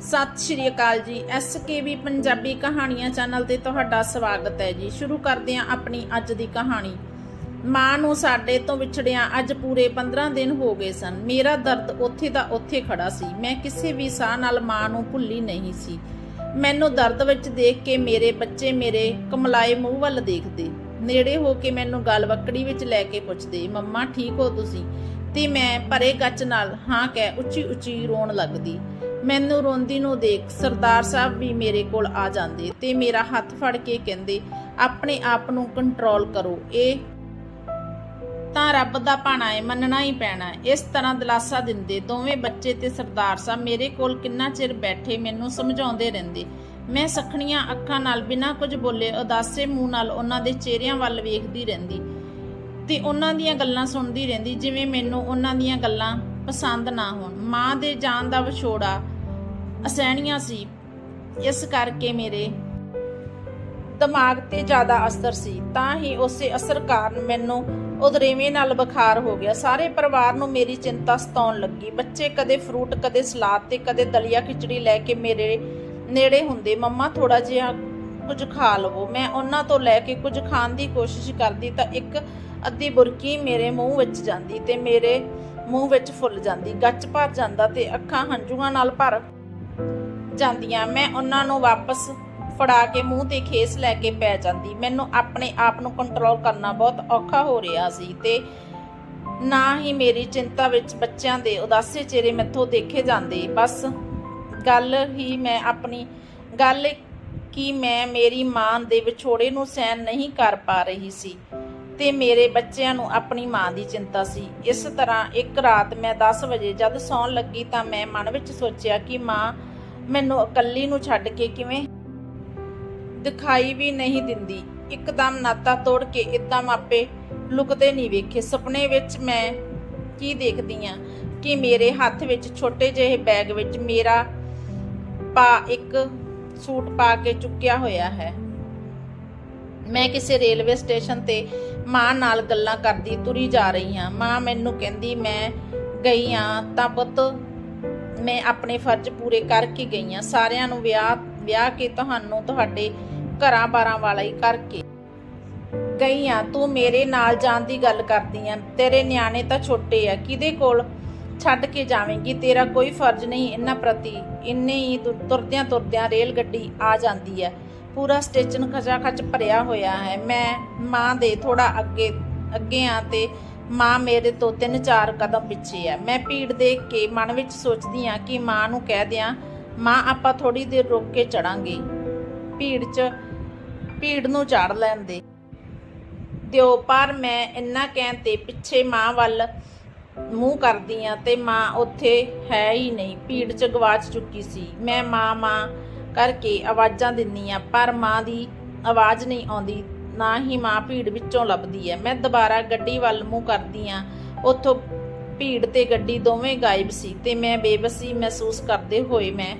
ਸਤਿ ਸ਼੍ਰੀ ਅਕਾਲ ਜੀ। ਐਸਕੇਬੀ ਪੰਜਾਬੀ ਕਹਾਣੀਆਂ ਚੈਨਲ ਤੇ ਤੁਹਾਡਾ ਸਵਾਗਤ ਹੈ ਜੀ। ਸ਼ੁਰੂ ਕਰਦੇ ਹਾਂ ਆਪਣੀ ਅੱਜ ਦੀ ਕਹਾਣੀ। ਮਾਂ ਨੂੰ ਸਾਡੇ ਤੋਂ ਵਿਛੜਿਆਂ ਅੱਜ ਪੂਰੇ 15 ਦਿਨ ਹੋ ਗਏ ਸਨ। ਮੇਰਾ ਦਰਦ ਉੱਥੇ ਦਾ ਉੱਥੇ ਖੜਾ ਸੀ। ਮੈਂ ਕਿਸੇ ਵੀ ਸਾਹ ਨਾਲ ਮਾਂ ਨੂੰ ਭੁੱਲੀ ਨਹੀਂ ਸੀ। ਮੈਨੂੰ ਦਰਦ ਵਿੱਚ ਦੇਖ ਕੇ ਮੇਰੇ ਬੱਚੇ ਮੇਰੇ ਕਮਲਾਏ ਮੂੰਹ ਵੱਲ ਦੇਖਦੇ। ਨੇੜੇ ਹੋ ਕੇ ਮੈਨੂੰ ਗਲ ਵਕੜੀ ਵਿੱਚ ਲੈ ਕੇ ਪੁੱਛਦੇ, ਮੰਮਾ, ਠੀਕ ਹੋ ਤੁਸੀਂ? ਤੇ ਮੈਂ ਪਰੇ ਗੱਚ ਨਾਲ, ਹਾਂ, ਕਹਿ ਉੱਚੀ ਉੱਚੀ ਰੋਣ ਲੱਗਦੀ। ਮੈਨੂੰ ਰੋਂਦੀ ਨੂੰ ਦੇਖ ਸਰਦਾਰ ਸਾਹਿਬ ਵੀ ਮੇਰੇ ਕੋਲ ਆ ਜਾਂਦੇ ਤੇ ਮੇਰਾ ਹੱਥ ਫੜ ਕੇ ਕਹਿੰਦੇ, ਆਪਣੇ ਆਪ ਨੂੰ ਕੰਟਰੋਲ ਕਰੋ, ਇਹ ਤਾਂ ਰੱਬ ਦਾ ਭਾਣਾ ਹੈ ਮੰਨਣਾ ਹੀ ਪੈਣਾ ਇਸ ਤਰ੍ਹਾਂ ਦਿਲਾਸਾ ਦਿੰਦੇ, ਦੋਵੇਂ ਬੱਚੇ ਤੇ ਸਰਦਾਰ ਸਾਹਿਬ ਮੇਰੇ ਕੋਲ ਕਿੰਨਾ ਚਿਰ ਬੈਠੇ, ਮੈਨੂੰ ਸਮਝਾਉਂਦੇ ਰਹਿੰਦੇ। ਮੈਂ ਸਖਣੀਆਂ ਅੱਖਾਂ ਨਾਲ ਬਿਨਾਂ ਕੁਝ ਬੋਲੇ, ਉਦਾਸੇ ਮੂੰਹ ਨਾਲ ਉਹਨਾਂ ਦੇ ਚਿਹਰਿਆਂ ਵੱਲ ਵੇਖਦੀ ਰਹਿੰਦੀ ਤੇ ਉਹਨਾਂ ਦੀਆਂ ਗੱਲਾਂ ਸੁਣਦੀ ਰਹਿੰਦੀ, ਜਿਵੇਂ ਮੈਨੂੰ ਉਹਨਾਂ ਦੀਆਂ ਗੱਲਾਂ ਪਸੰਦ ਨਾ ਹੋਣ। ਮਾਂ ਦੇ ਜਾਨ ਦਾ ਵਿਛੋੜਾ ਅਸਹਿਣੀਆਂ ਸੀ। ਇਸ ਕਰਕੇ ਮੇਰੇ ਦਿਮਾਗ ਤੇ ਜ਼ਿਆਦਾ ਅਸਰ ਸੀ। ਤਾਂ ਹੀ ਉਸੇ ਅਸਰ ਕਾਰਨ ਮੈਨੂੰ ਉਦਰੇਵੇਂ ਨਾਲ ਬੁਖਾਰ ਹੋ ਗਿਆ। ਸਾਰੇ ਪਰਿਵਾਰ ਨੂੰ ਮੇਰੀ ਚਿੰਤਾ ਸਤਾਉਣ ਲੱਗੀ। ਬੱਚੇ ਕਦੇ ਫਰੂਟ, ਕਦੇ ਸਲਾਦ ਤੇ ਕਦੇ ਦਲੀਆ ਖਿਚੜੀ ਲੈ ਕੇ ਮੇਰੇ ਨੇੜੇ ਹੁੰਦੇ। ਮੰਮਾ ਥੋੜਾ ਜਿਹਾ ਕੁਝ ਖਾ ਲਵੋ। ਮੈਂ ਉਹਨਾਂ ਤੋਂ ਲੈ ਕੇ ਕੁਝ ਖਾਣ ਦੀ ਕੋਸ਼ਿਸ਼ ਕਰਦੀ ਤਾਂ ਇੱਕ ਅੱਧੀ ਬੁਰਕੀ ਮੇਰੇ ਮੂੰਹ ਵਿੱਚ ਜਾਂਦੀ ਤੇ ਮੇਰੇ ਮੂੰਹ ਵਿੱਚ ਫੁੱਲ ਜਾਂਦੀ, ਗੱਚ ਭਰ ਜਾਂਦਾ ਤੇ ਅੱਖਾਂ ਹੰਝੂਆਂ ਨਾਲ ਭਰ ਜਾਂਦੀਆਂ। ਮੈਂ ਉਹਨਾਂ ਨੂੰ ਵਾਪਸ ਫੜਾ ਕੇ ਮੂੰਹ ਤੇ ਖੇਸ ਲੈ ਕੇ ਪੈ ਜਾਂਦੀ। ਮੈਨੂੰ ਆਪਣੇ ਆਪ ਨੂੰ ਕੰਟਰੋਲ ਕਰਨਾ ਬਹੁਤ ਔਖਾ ਹੋ ਰਿਹਾ ਸੀ ਤੇ ਨਾ ਹੀ ਮੇਰੀ ਚਿੰਤਾ ਵਿੱਚ ਬੱਚਿਆਂ ਦੇ ਉਦਾਸੇ ਚਿਹਰੇ ਮੈਥੋਂ ਦੇਖੇ ਜਾਂਦੇ। ਬਸ ਗੱਲ ਹੀ ਮੈਂ ਆਪਣੀ, ਗੱਲ ਕਿ ਮੈਂ ਮੇਰੀ ਮਾਂ ਦੇ ਵਿਛੋੜੇ ਨੂੰ ਸਹਿਣ ਨਹੀਂ ਕਰ ਪਾ ਰਹੀ ਸੀ। ਤੇ ਮੇਰੇ ਬੱਚਿਆਂ ਨੂੰ ਆਪਣੀ ਮਾਂ ਦੀ ਚਿੰਤਾ ਸੀ। ਇਸ ਤਰ੍ਹਾਂ ਇੱਕ ਰਾਤ ਮੈਂ 10 ਵਜੇ ਜਦ ਸੌਣ ਲੱਗੀ ਤਾਂ ਮੈਂ ਮਨ ਵਿੱਚ ਸੋਚਿਆ ਕਿ ਮਾਂ ਮੈਨੂੰ ਇਕੱਲੀ ਨੂੰ ਛੱਡ ਕੇ ਕਿਵੇਂ ਦਿਖਾਈ ਵੀ ਨਹੀਂ ਦਿੰਦੀ। ਇੱਕਦਮ ਨਾਤਾ ਤੋੜ ਕੇ ਇਦਾਂ ਮਾਪੇ ਲੁਕਦੇ ਨਹੀਂ ਵੇਖੇ। ਸੁਪਨੇ ਵਿੱਚ ਮੈਂ ਕੀ ਦੇਖਦੀ ਆ ਕਿ ਮੇਰੇ ਹੱਥ ਵਿੱਚ ਛੋਟੇ ਜਿਹੇ ਬੈਗ ਵਿੱਚ ਮੇਰਾ ਪਾ ਇੱਕ ਸੂਟ ਪਾ ਕੇ ਚੁੱਕਿਆ ਹੋਇਆ ਹੈ। ਮੈਂ ਕਿਸੇ ਰੇਲਵੇ ਸਟੇਸ਼ਨ ਤੇ ਮਾਂ ਨਾਲ ਗੱਲਾਂ ਕਰਦੀ ਤੁਰੀ ਜਾ ਰਹੀ ਹਾਂ। ਮਾਂ ਮੈਨੂੰ ਕਹਿੰਦੀ, ਮੈਂ ਗਈ ਆ ਤਾਂ ਪੁੱਤ, ਮੈਂ ਆਪਣੇ ਫਰਜ਼ ਪੂਰੇ ਕਰਕੇ ਗਈ ਆ ਸਾਰਿਆਂ ਨੂੰ ਵਿਆਹ ਵਿਆਹ ਕੇ ਤੁਹਾਨੂੰ ਤੁਹਾਡੇ ਘਰਾਂ ਬਾਰਾਂ ਵਾਲਾ ਹੀ ਕਰਕੇ ਗਈ ਆ ਤੂੰ ਮੇਰੇ ਨਾਲ ਜਾਣ ਦੀ ਗੱਲ ਕਰਦੀ ਆ। ਤੇਰੇ ਨਿਆਣੇ ਤਾਂ ਛੋਟੇ ਆ। ਕਿਹਦੇ ਕੋਲ ਛੱਡ ਕੇ ਜਾਵੇਂਗੀ? ਤੇਰਾ ਕੋਈ ਫਰਜ਼ ਨਹੀਂ। ਇਹਨਾਂ ਪ੍ਰਤੀ ਇੰਨੇ ਹੀ ਤੁਰਦਿਆਂ ਤੁਰਦਿਆਂ ਰੇਲ ਗੱਡੀ ਆ ਜਾਂਦੀ ਹੈ। ਪੂਰਾ ਸਟੇਸ਼ਨ ਖਚਾ ਖਚ ਭਰਿਆ ਹੋਇਆ ਹੈ। ਮੈਂ ਮਾਂ ਦੇ ਥੋੜਾ ਅੱਗੇ ਅੱਗੇ ਆ ਤੇ ਮਾਂ ਮੇਰੇ ਤੋਂ ਤਿੰਨ ਚਾਰ ਕਦਮ ਪਿੱਛੇ ਹੈ। ਮੈਂ ਭੀੜ ਦੇਖ ਕੇ ਮਨ ਵਿੱਚ ਸੋਚਦੀ ਆ ਕਿ ਮਾਂ ਨੂੰ ਕਹਿ ਦਿਆਂ, ਮਾਂ, ਆਪਾਂ ਥੋੜੀ ਦੇਰ ਰੁਕ ਕੇ ਚੜਾਂਗੇ। ਭੀੜ 'ਚ, ਭੀੜ ਨੂੰ ਝਾੜ ਲੈਣ ਦੇ। ਦਿਓ, ਪਰ ਮੈਂ ਇੰਨਾ ਕਹਿਣ ਤੇ ਪਿੱਛੇ ਮਾਂ ਵੱਲ ਮੂੰਹ ਕਰਦੀ ਆ ਤੇ ਮਾਂ ਉੱਥੇ ਹੈ ਹੀ ਨਹੀਂ। ਭੀੜ 'ਚ ਗਵਾਚ ਚੁੱਕੀ ਸੀ। ਮੈਂ ਮਾਂ ਮਾਂ ਕਰਕੇ ਆਵਾਜ਼ਾਂ ਦਿੰਨੀ ਆ, ਪਰ ਮਾਂ ਦੀ ਆਵਾਜ਼ ਨਹੀਂ ਆਉਂਦੀ, ਨਾ ਹੀ ਮਾਂ ਭੀੜ ਵਿੱਚੋਂ ਲੱਭਦੀ ਹੈ ਮੈਂ ਦੁਬਾਰਾ ਗੱਡੀ ਵੱਲ ਮੂੰਹ ਕਰਦੀ ਆ। ਉੱਥੋਂ ਭੀੜ ਤੇ ਗੱਡੀ ਦੋਵੇਂ ਗਾਇਬ ਸੀ ਤੇ ਮੈਂ ਬੇਬਸੀ ਮਹਿਸੂਸ ਕਰਦੇ ਹੋਏ ਮੈਂ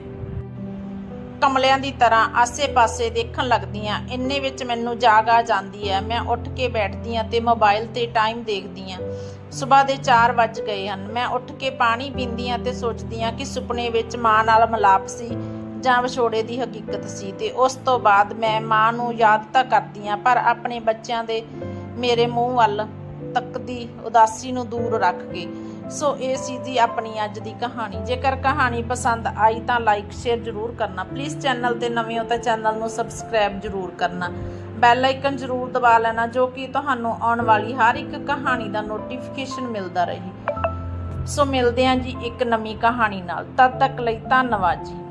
ਕਮਲਿਆਂ ਦੀ ਤਰ੍ਹਾਂ ਆਸੇ-ਪਾਸੇ ਦੇਖਣ ਲੱਗਦੀ ਆ। ਇੰਨੇ ਵਿੱਚ ਮੈਨੂੰ ਜਾਗ ਆ ਜਾਂਦੀ ਹੈ ਮੈਂ ਉੱਠ ਕੇ ਬੈਠਦੀ ਆ ਤੇ ਮੋਬਾਈਲ ਤੇ ਟਾਈਮ ਦੇਖਦੀ ਆ। ਸਵੇਰ ਦੇ 4 ਵੱਜ ਗਏ ਹਨ। ਮੈਂ ਉੱਠ ਕੇ ਪਾਣੀ ਪੀਂਦੀ ਆ ਤੇ ਸੋਚਦੀ ਆ ਕਿ ਸੁਪਨੇ ਵਿੱਚ ਮਾਂ ਨਾਲ ਮਲਾਪ ਸੀ। ਜਾਂ ਵਿਛੋੜੇ ਦੀ ਹਕੀਕਤ ਸੀ ਤੇ ਉਸ ਤੋਂ ਬਾਅਦ ਮੈਂ ਮਾਂ ਨੂੰ ਯਾਦ ਤਾਂ ਕਰਦੀ ਆ ਪਰ ਆਪਣੇ ਬੱਚਿਆਂ ਦੇ ਮੇਰੇ ਮੂੰਹ ਵੱਲ ਤੱਕਦੀ ਉਦਾਸੀ ਨੂੰ ਦੂਰ ਰੱਖ ਕੇ। ਸੋ ਇਹ ਸੀ ਜੀ ਆਪਣੀ ਅੱਜ ਦੀ ਕਹਾਣੀ। ਜੇਕਰ ਕਹਾਣੀ ਪਸੰਦ ਆਈ ਤਾਂ ਲਾਈਕ ਸ਼ੇਅਰ ਜ਼ਰੂਰ ਕਰਨਾ। ਪਲੀਜ਼ ਚੈਨਲ ਤੇ ਨਵੇਂ ਹੋ ਤਾਂ ਚੈਨਲ ਨੂੰ ਸਬਸਕ੍ਰਾਈਬ ਜ਼ਰੂਰ ਕਰਨਾ। ਬੈਲ ਆਈਕਨ ਜ਼ਰੂਰ ਦਬਾ ਲੈਣਾ, ਜੋ ਕਿ ਤੁਹਾਨੂੰ ਆਉਣ ਵਾਲੀ ਹਰ ਇੱਕ ਕਹਾਣੀ ਦਾ ਨੋਟੀਫਿਕੇਸ਼ਨ ਮਿਲਦਾ ਰਹੇ। ਸੋ ਮਿਲਦੇ ਹਾਂ ਜੀ ਇੱਕ ਨਵੀਂ ਕਹਾਣੀ ਨਾਲ। ਤਦ ਤੱਕ ਲਈ ਧੰਨਵਾਦ ਜੀ।